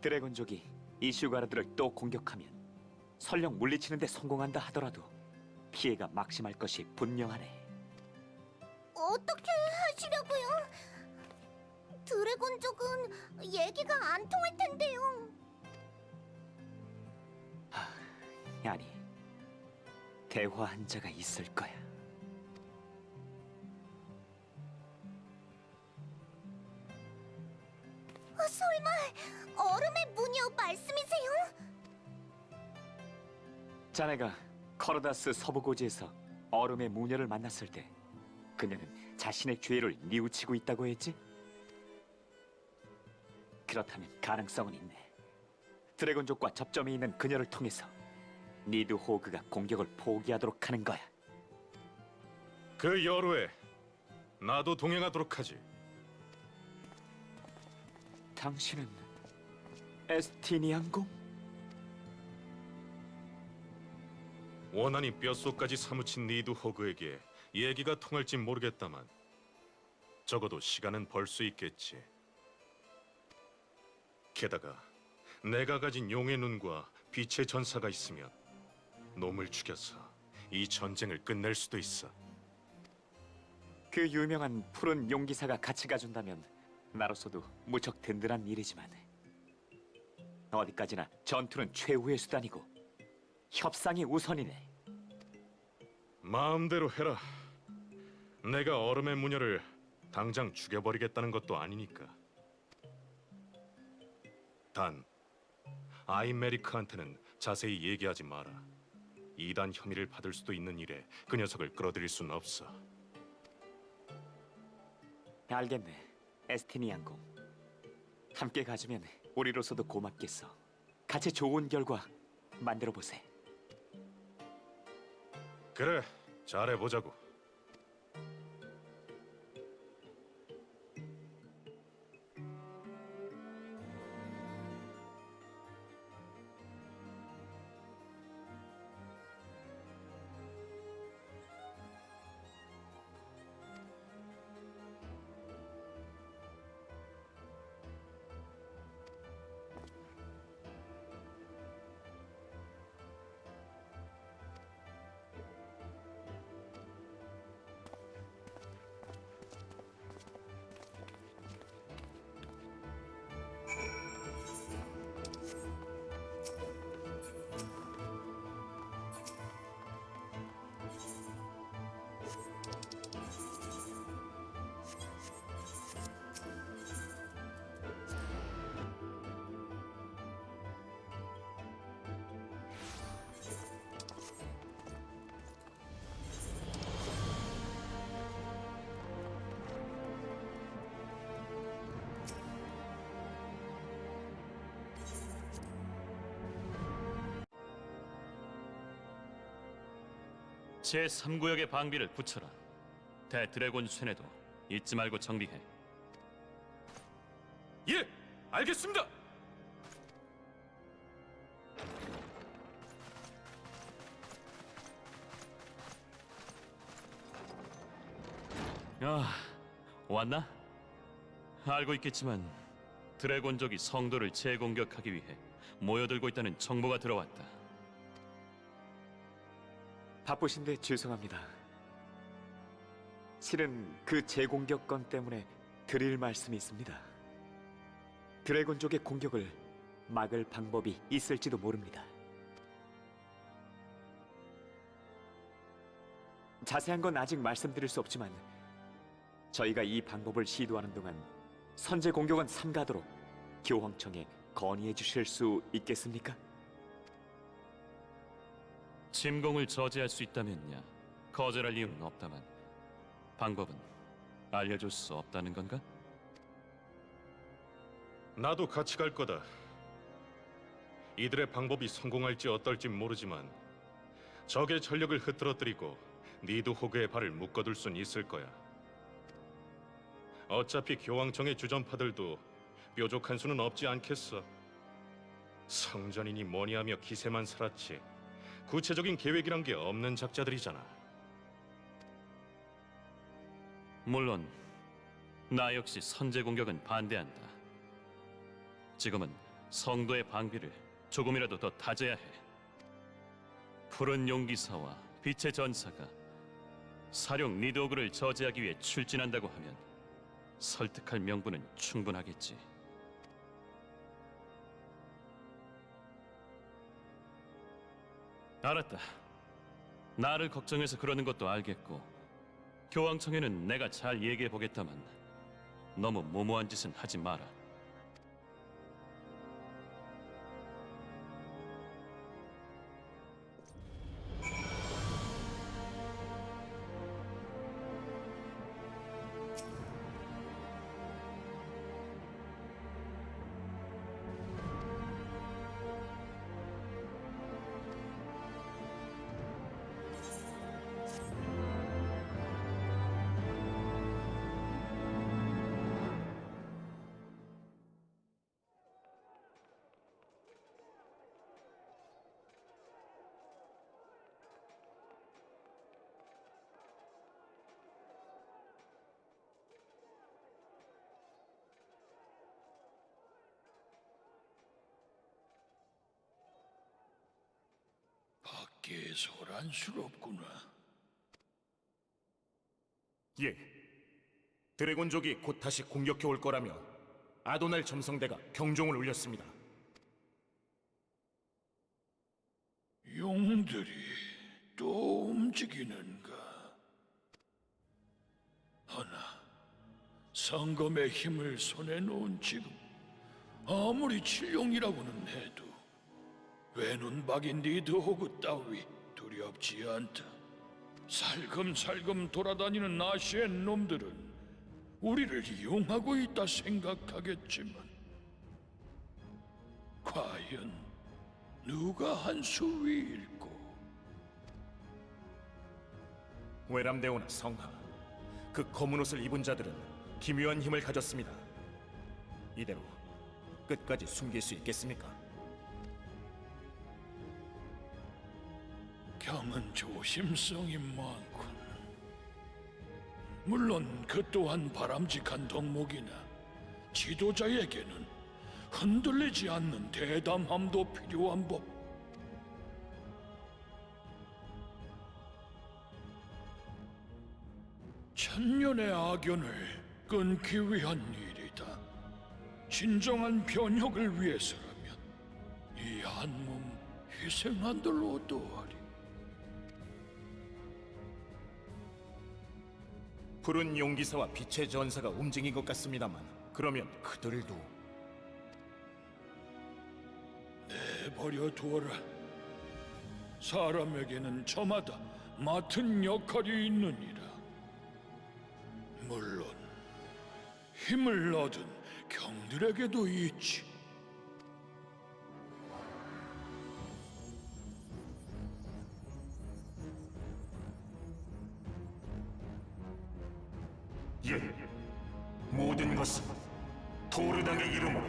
드래곤족이 이슈가르드를 또 공격하면 설령 물리치는데 성공한다 하더라도 피해가 막심할 것이 분명하네. 어떻게 하시려고요? 드래곤족은 얘기가 안 통할 텐데요. 아니, 대화한 자가 있을 거야. 자네가 커르다스 서부고지에서 얼음의 무녀를 만났을 때 그녀는 자신의 죄를 뉘우치고 있다고 했지? 그렇다면 가능성은 있네. 드래곤족과 접점이 있는 그녀를 통해서 니드 호그가 공격을 포기하도록 하는 거야. 그 여로에 나도 동행하도록 하지. 당신은 에스티니안공? 원한이 뼛속까지 사무친 니드 호그에게 얘기가 통할지 모르겠다만 적어도 시간은 벌 수 있겠지. 게다가 내가 가진 용의 눈과 빛의 전사가 있으면 놈을 죽여서 이 전쟁을 끝낼 수도 있어. 그 유명한 푸른 용기사가 같이 가준다면 나로서도 무척 든든한 일이지만 어디까지나 전투는 최후의 수단이고 협상이 우선이네. 마음대로 해라. 내가 얼음의 무녀를 당장 죽여버리겠다는 것도 아니니까. 단, 아이메리크한테는 자세히 얘기하지 마라. 이단 혐의를 받을 수도 있는 일에 그 녀석을 끌어들일 수는 없어. 알겠네, 에스티니안공. 함께 가주면 우리로서도 고맙겠어. 같이 좋은 결과 만들어 보세. 그래, 잘해보자고. 제 3구역의 방비를 붙여라. 대드래곤 쇠뇌도 잊지 말고 정비해. 예, 알겠습니다. 아, 왔나? 알고 있겠지만 드래곤족이 성도를 재공격하기 위해 모여들고 있다는 정보가 들어왔다. 바쁘신데 죄송합니다. 실은 그 재공격 건 때문에 드릴 말씀이 있습니다. 드래곤족의 공격을 막을 방법이 있을지도 모릅니다. 자세한 건 아직 말씀드릴 수 없지만 저희가 이 방법을 시도하는 동안 선제 공격은 삼가도록 교황청에 건의해 주실 수 있겠습니까? 침공을 저지할 수 있다면야 거절할 이유는 없다만 방법은 알려줄 수 없다는 건가? 나도 같이 갈 거다. 이들의 방법이 성공할지 어떨지 모르지만 적의 전력을 흐트러뜨리고 니드 호그의 발을 묶어둘 순 있을 거야. 어차피 교황청의 주전파들도 뾰족한 수는 없지 않겠어. 성전이니 뭐니 하며 기세만 살았지. 구체적인 계획이란 게 없는 작자들이잖아. 물론 나 역시 선제 공격은 반대한다. 지금은 성도의 방비를 조금이라도 더 다져야 해. 푸른 용기사와 빛의 전사가 사령 니도그를 저지하기 위해 출진한다고 하면 설득할 명분은 충분하겠지. 알았다. 나를 걱정해서 그러는 것도 알겠고 교황청에는 내가 잘 얘기해 보겠다만 너무 무모한 짓은 하지 마라. 밖에 소란스럽구나. 예. 드래곤족이 곧 다시 공격해 올 거라며 아도날 점성대가 경종을 울렸습니다. 용들이 또 움직이는가? 하나, 성검의 힘을 손에 놓은 지금 아무리 칠룡이라고는 해도 외눈박인 니드호그 따위 두렵지 않다. 살금살금 돌아다니는 아시엔 놈들은 우리를 이용하고 있다 생각하겠지만 과연 누가 한 수 위일꼬? 외람대오나 성하, 그 검은 옷을 입은 자들은 기묘한 힘을 가졌습니다. 이대로 끝까지 숨길 수 있겠습니까? 경은 조심성이 많군. 물론 그 또한 바람직한 덕목이나 지도자에게는 흔들리지 않는 대담함도 필요한 법. 천년의 악연을 끊기 위한 일이다. 진정한 변혁을 위해서라면 이 한 몸 희생한들로도 하리. 푸른 용기사와 빛의 전사가 움직인 것 같습니다만 그러면 그들도 내버려 두어라. 사람에게는 저마다 맡은 역할이 있느니라. 물론 힘을 얻은 경들에게도 있지. 예. 모든 것은 도르당의 이름으로